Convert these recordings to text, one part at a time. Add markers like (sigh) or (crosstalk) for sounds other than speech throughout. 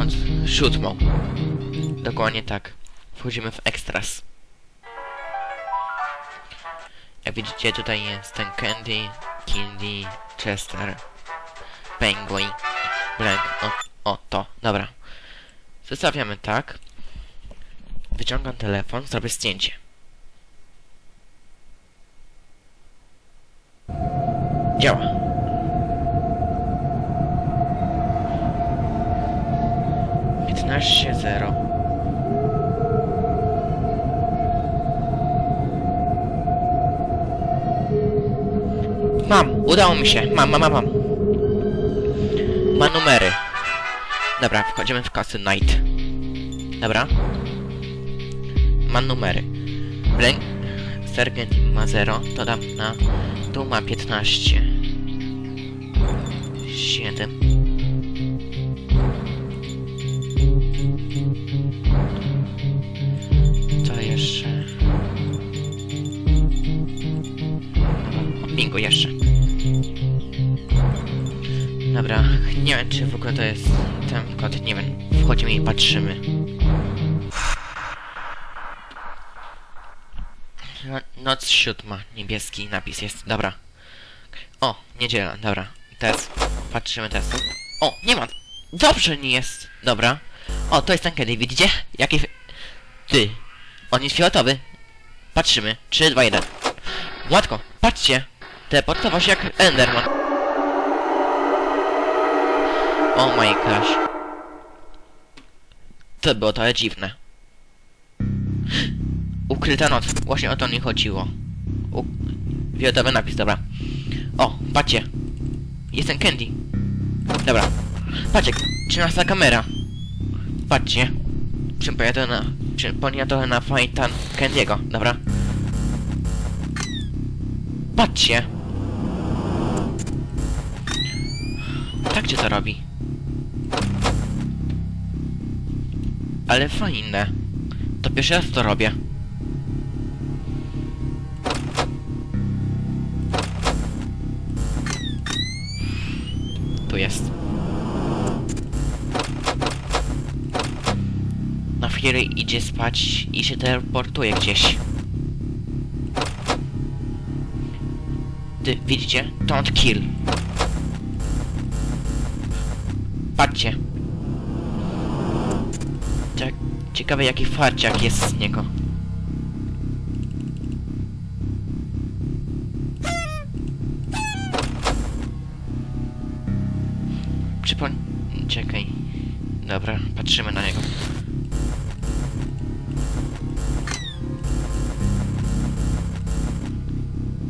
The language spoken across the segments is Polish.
Noc siódmą. Dokładnie tak. Wchodzimy w Extras. Jak widzicie, tutaj jest ten Candy, Kindy, Chester, Penguin, Blank, o, o to, dobra. Zostawiamy tak. Wyciągam telefon, zrobię zdjęcie. Działa. Piętnaście zero. Mam, udało mi się. Mam, mam, mam, mam. Ma numery. Dobra, wchodzimy w kasy Night. Dobra. Ma numery. Blank Sergeant ma 0, to dam na... Tu ma 15. jeszcze. Dobra, nie wiem czy w ogóle to jest ten kod, nie wiem. Wchodzimy i patrzymy. No- Noc siódma, niebieski napis jest, dobra. O, niedziela, dobra. Teraz patrzymy teraz. O, nie ma! Dobrze nie jest! Dobra. O, to jest ten kiedy, widzicie? Jaki... Ty! On jest fioletowy. Patrzymy. 3, 2, 1. Łatko, patrzcie! Teleportował się jak Enderman. Oh my gosh. To było trochę dziwne. Ukryta noc. Właśnie o to mi chodziło. U... Fioletowy napis, dobra. O, patrzcie. Jestem Candy. Dobra. Patrzcie, 13 kamera. Patrzcie. Przypomina to na... Przypomina trochę na Fajtan Candy'ego, dobra. Patrzcie. Tak cię to robi. Ale fajne. To pierwszy raz to robię. Tu jest. Na chwilę idzie spać i się teleportuje gdzieś. Ty, widzicie? Don't kill. Ciekawe jaki farciak jest z niego. Przypom... Czekaj. Dobra, patrzymy na niego.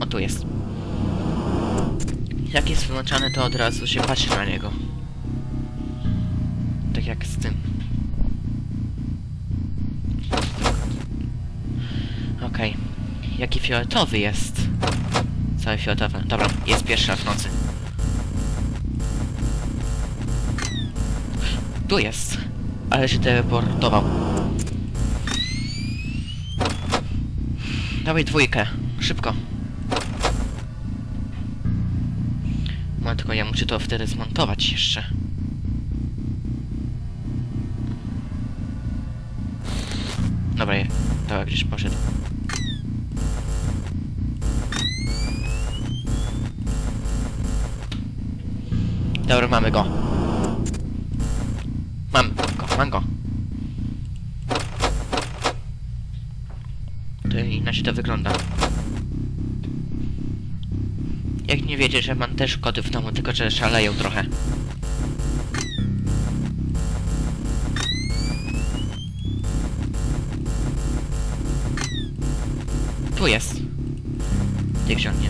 O, tu jest. Jak jest wyłączany, to od razu się patrzy na niego. Tak jak z tym. Jaki fioletowy jest. Cały fioletowy. Dobra, jest pierwsza w nocy. Tu jest. Ale się teleportował. Dawaj dwójkę. Szybko. No tylko ja muszę to wtedy zmontować jeszcze. Dobra, dobra, gdzieś poszedł. Dobra, mamy go. Mam go, mam go. To inaczej to wygląda. Jak nie wiecie, że mam też koty w domu, tylko że szaleją trochę. Tu jest. Ty gdzie on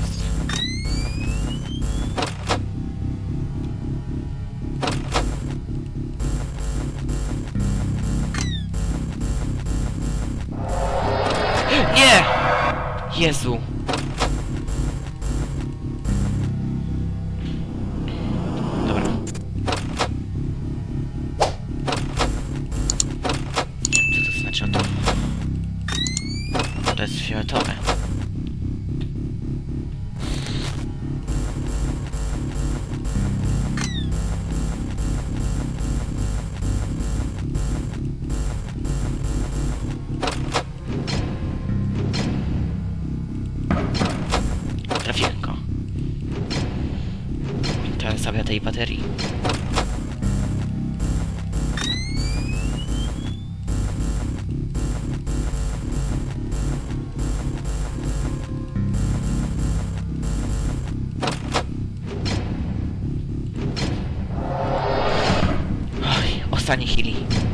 описании хилий.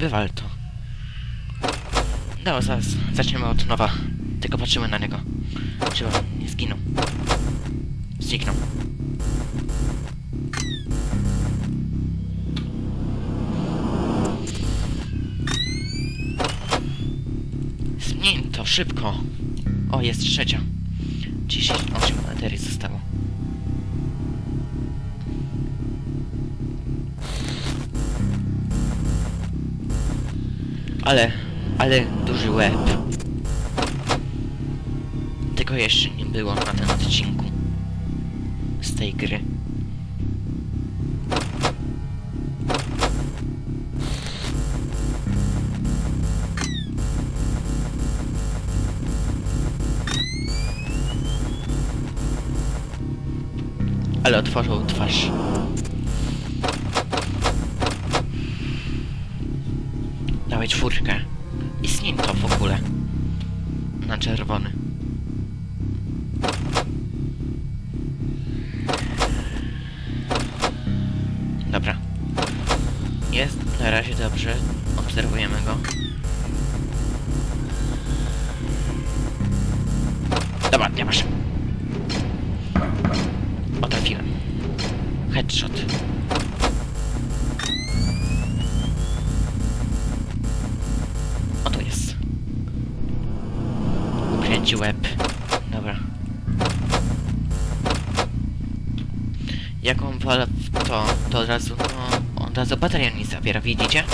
Wywal to. No, zaraz zaczniemy od nowa. Tylko patrzymy na niego. Czy on nie zginął. Zniknął. Zmień to szybko. O, jest trzecia. 38 baterii zostało. Ale, ale duży łeb. Tego jeszcze nie było na tym odcinku. Z tej gry. Ale otworzył twarz. Czwórkę. I z to w ogóle. Na czerwony. Jak on wala w to, to od razu, no, od razu bateria nie zabiera, widzicie?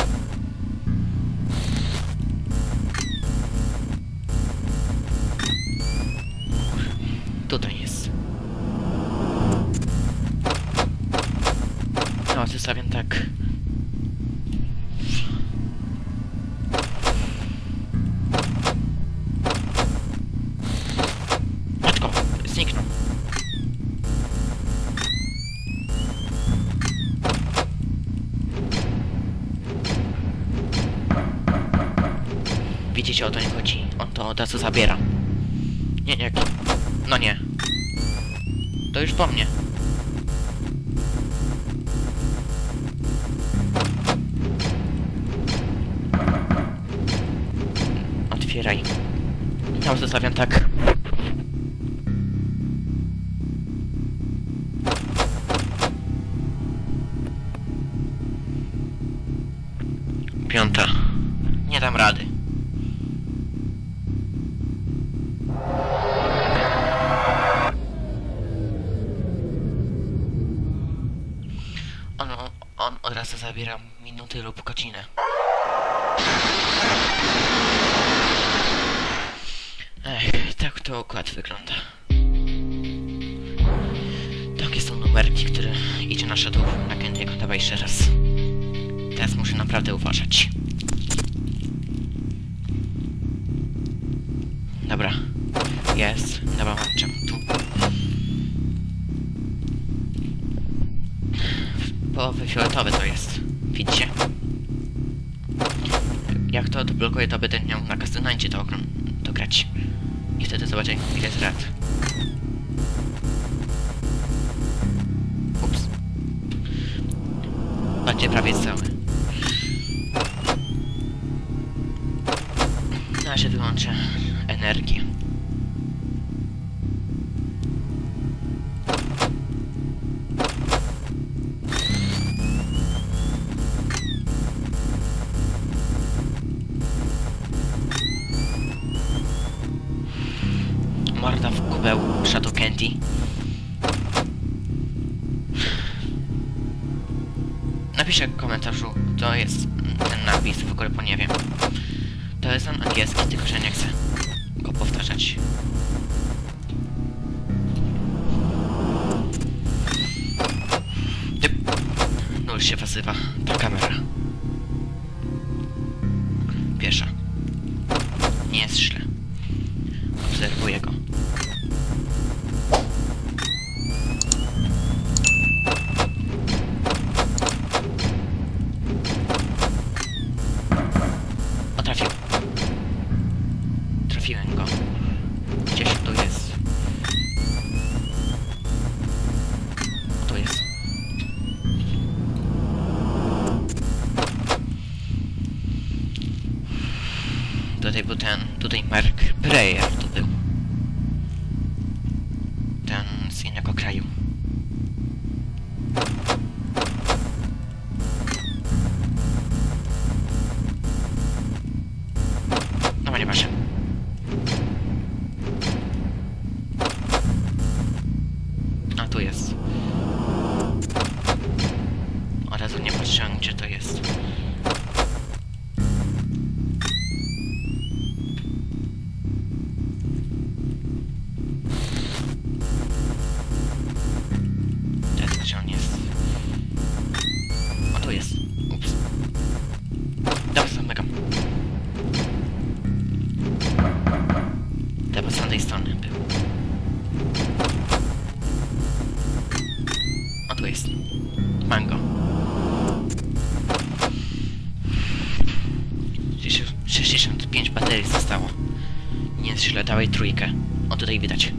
Od razu. Nie, nie. No nie. To już po mnie. Otwieraj. Ja zostawiam tak. Dobra. Jest. Dobra, łączę. Tu. Połowy fioletowy to jest. Widzicie? Jak to odblokuje, to będę miał na Castlevania to, ogrom- to grać. I wtedy zobaczę ile jest rad. Ups. Będzie prawie cały. na Candy. Napiszcie w komentarzu, co jest ten napis, w ogóle po nie wiem. To jest on angielski, tylko że nie chcę go powtarzać. Ty... Nul się wazywa ta kamera. tutaj był ten, tutaj Mark Breyer to był. dalej widać.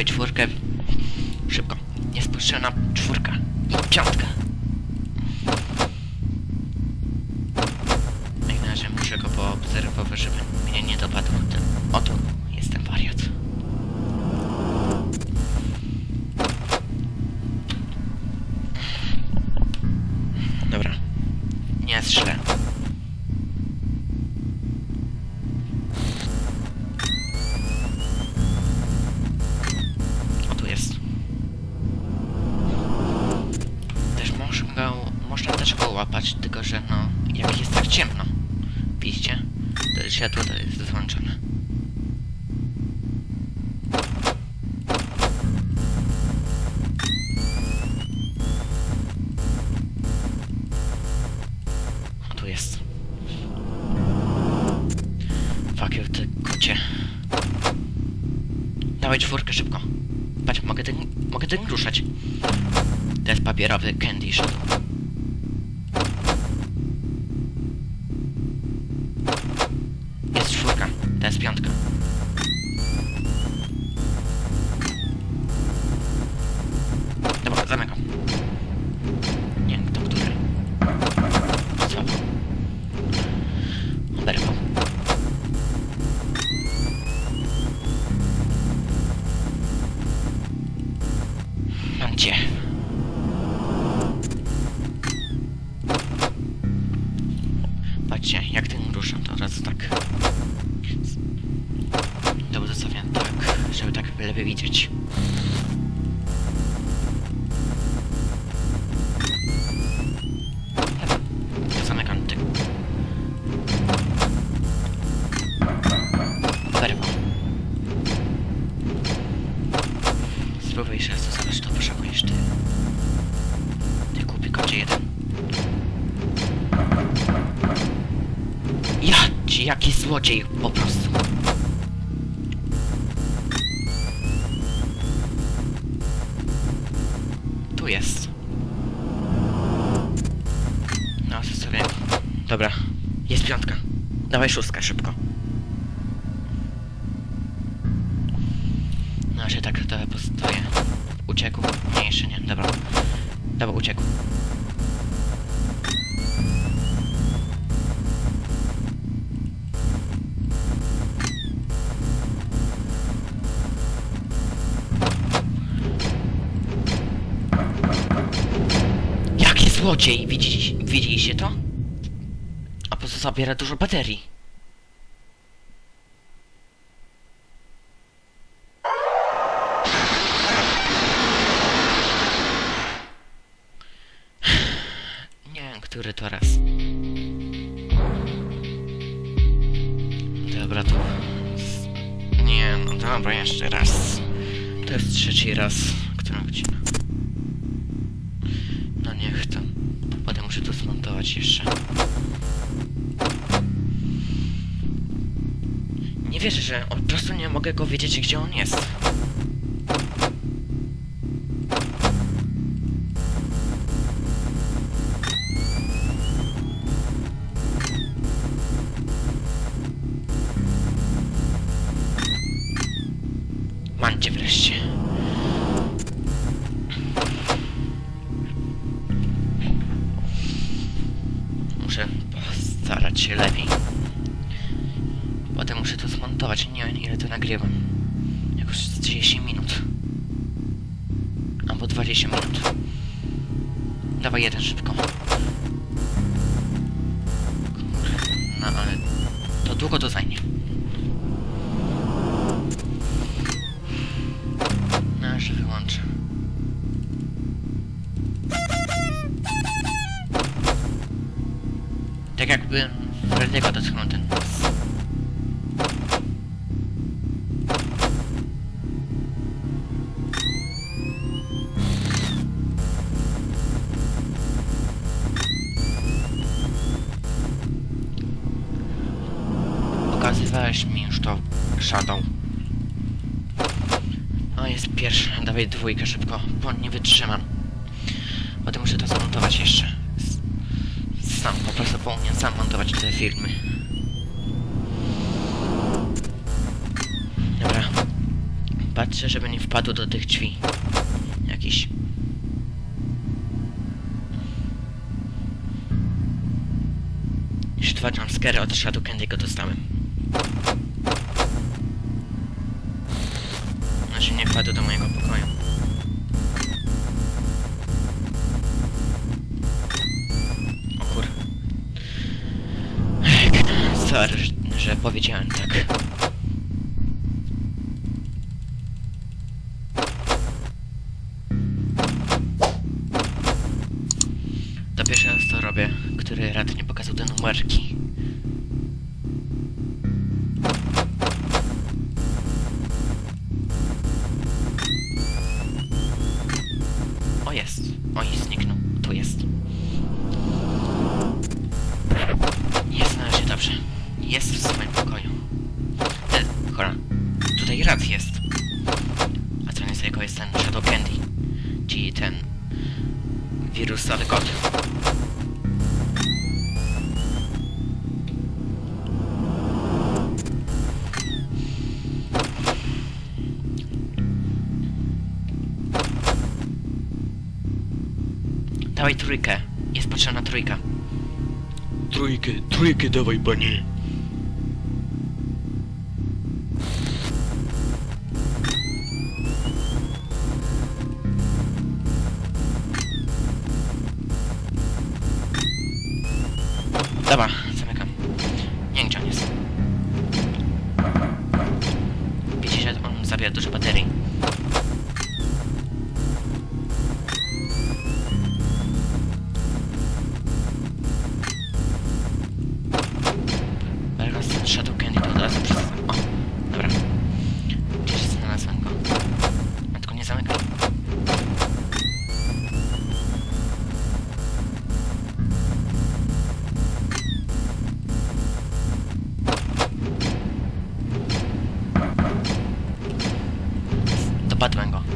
dawaj czwórkę. Szybko. Nie spuszczę na trzeba łapać, tylko że no, jak jest tak ciemno, widzicie, to światło to jest włączone. O, tu jest. Fuck you, ty. Dawaj czwórkę szybko. Patrz, mogę ten, mogę ten ruszać. To jest papierowy Candy Shadow. złodziej po prostu. Tu jest. No, co sobie... Dobra. Jest piątka. Dawaj szóstka, szybko. No, że tak to postuje. Uciekł. Nie, jeszcze nie. Dobra. Dobra, uciekł. Złodziej! Widzieliście, widzieliście to? A po co zabiera dużo baterii? (sighs) Nie wiem, który to raz. Dobra, to... Nie, no dobra, jeszcze raz. To jest trzeci raz, którą godzinę. Jeszcze. Nie wierzę, że po prostu nie mogę go wiedzieć, gdzie on jest. Muszę postarać się lepiej. Potem muszę to zmontować. Nie wiem ile to nagrywam. Jakoś z 30 minut. Albo 20 minut. Dawaj jeden szybko. No ale to długo to zajmie. Dotknął ten nos. Pokazywałeś mi już to Shadow. O, jest pierwszy. Dawaj dwójkę szybko, bo nie wytrzymam. Potem muszę to zmontować jeszcze. Sam, po prostu powinien sam montować te filmy. Dobra. Patrzę, żeby nie wpadł do tych drzwi. Jakiś. Już dwa jumpscary od Shadow Candy'ego dostałem. Znaczy nie wpadł do mojego powiedziałem tak. To pierwszy raz to robię, który rad nie pokazał te numerki. тройки, тройки давай, пані. Dopadłem go.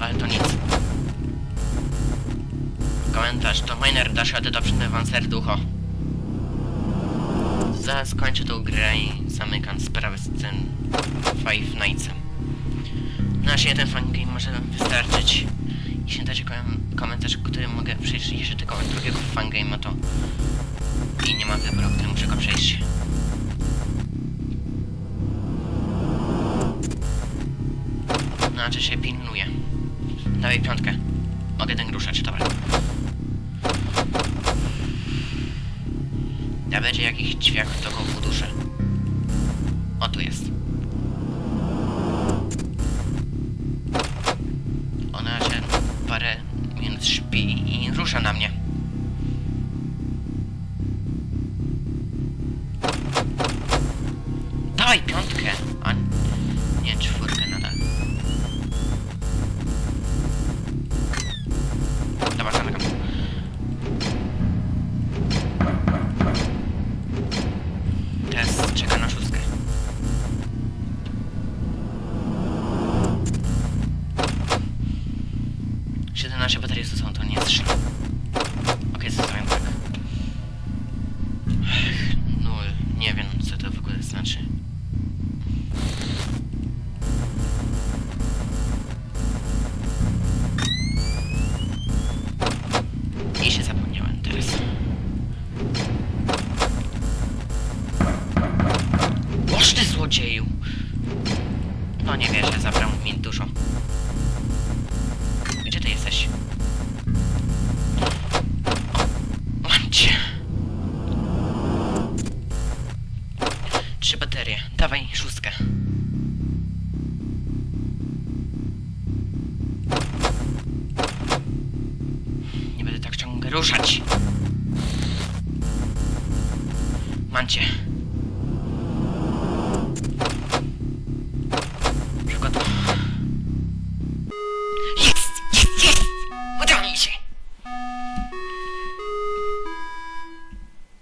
Ale to nic. Komentarz to miner dasz radę dobrze wam serducho. Zaraz skończę tą grę i zamykam sprawę z tym Five Nightsem. Na razie ten fangame może wystarczyć. Jeśli dacie kom- komentarz, który mogę przejść, jeszcze tylko drugiego fangame'a to i nie mam wyboru, który muszę go przejść. No, znaczy się pilnuje. Dawaj piątkę.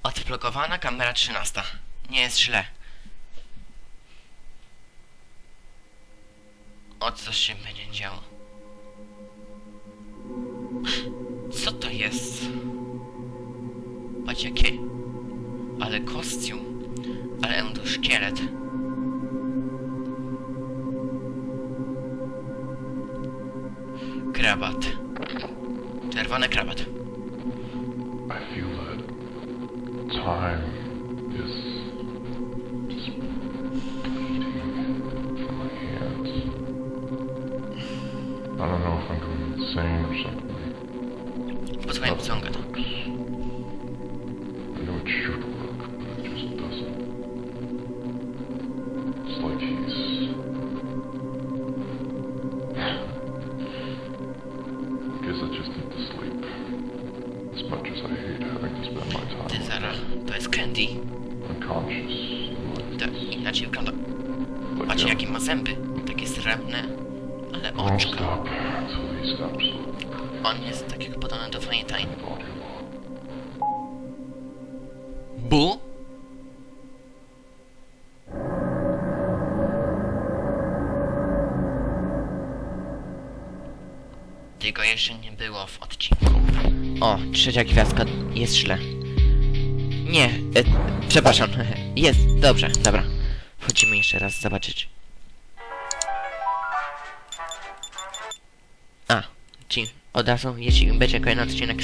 Odblokowana kamera 13. Nie jest źle. O co się będzie działo? Co to jest? Patrz jakie... Ale kostium. Ale endoszkielet. Krabat. Czerwony krabat. I feel time trzecia gwiazdka jest źle. Nie, e, przepraszam. (laughs) Jest, dobrze, dobra. Wchodzimy jeszcze raz zobaczyć. A, ci od razu, jeśli będzie kolejny odcinek.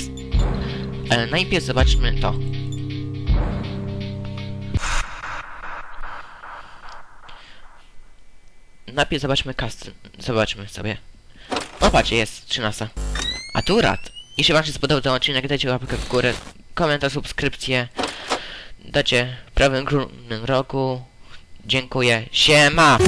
Ale najpierw zobaczmy to. Najpierw zobaczmy cast. Zobaczmy sobie. O, jest 13. A tu rad. Jeśli wam się spodobał ten odcinek, dajcie łapkę w górę, komentarz, subskrypcję. Dajcie w prawym górnym rogu. Dziękuję. Siema!